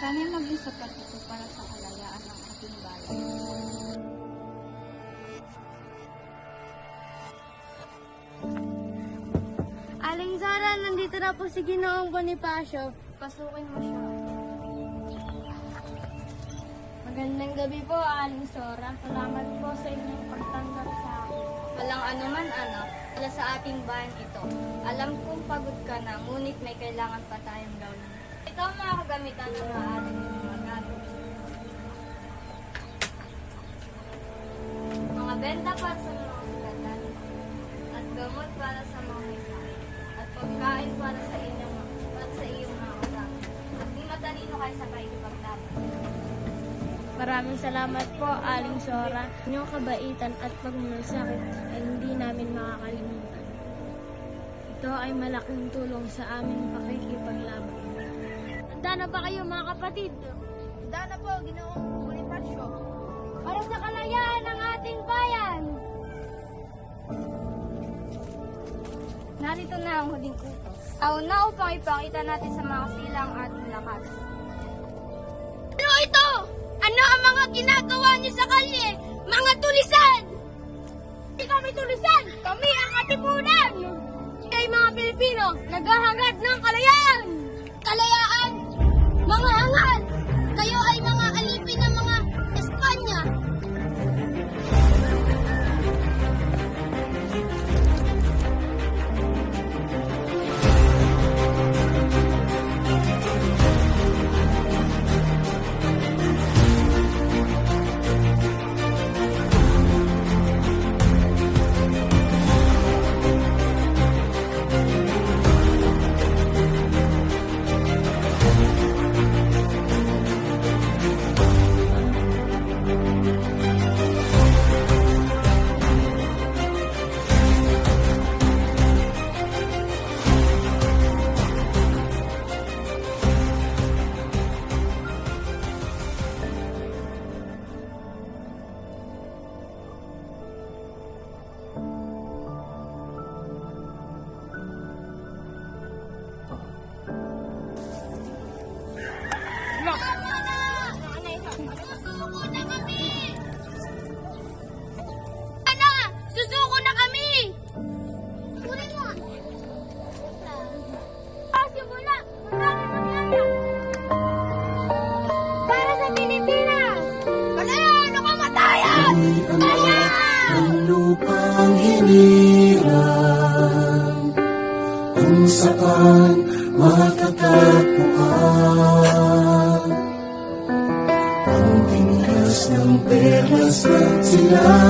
Sana'y maging sapat ito para sa kalayaan ng ating bayan. Aling Zara, nandito na po si Ginoong Bonifacio. Pasukin mo siya. Magandang gabi po, Aling Sora. Salamat po sa inyong pagtanggap sa akin. Walang anuman anak, wala sa ating bayan ito. Alam kong pagod ka na, ngunit may kailangan pa tayong gawin. Ang mga kagamitan na maaari mong magamit. Mga benta para sa mga sugatan, at gamot para sa mga sakit, at pagkain para sa inyong para sa iyong mga. At di matalino kayo sa pakikipaglaban. Maraming salamat po, Aling Sora. Inyong kabaitan at pagmalasakit ay hindi namin makakalimutan. Ito ay malaking tulong sa pakikipaglaban. Handa na ba kayo mga kapatid? Handa na po, ginoong Bonifacio. Para sa kalayaan ng ating bayan! Narito na ang huling utos. Auna upang ipakita natin sa mga sila ang ating lakas. Ano ito? Ano ang mga ginagawa niyo sa kalye? Mga tulisan! Hindi kami tulisan! Kami ang katipunan! Kay mga Pilipino, naghahangad ng! Kalayaan! Kung saan matatagpuan Ang tinglas ng perlas na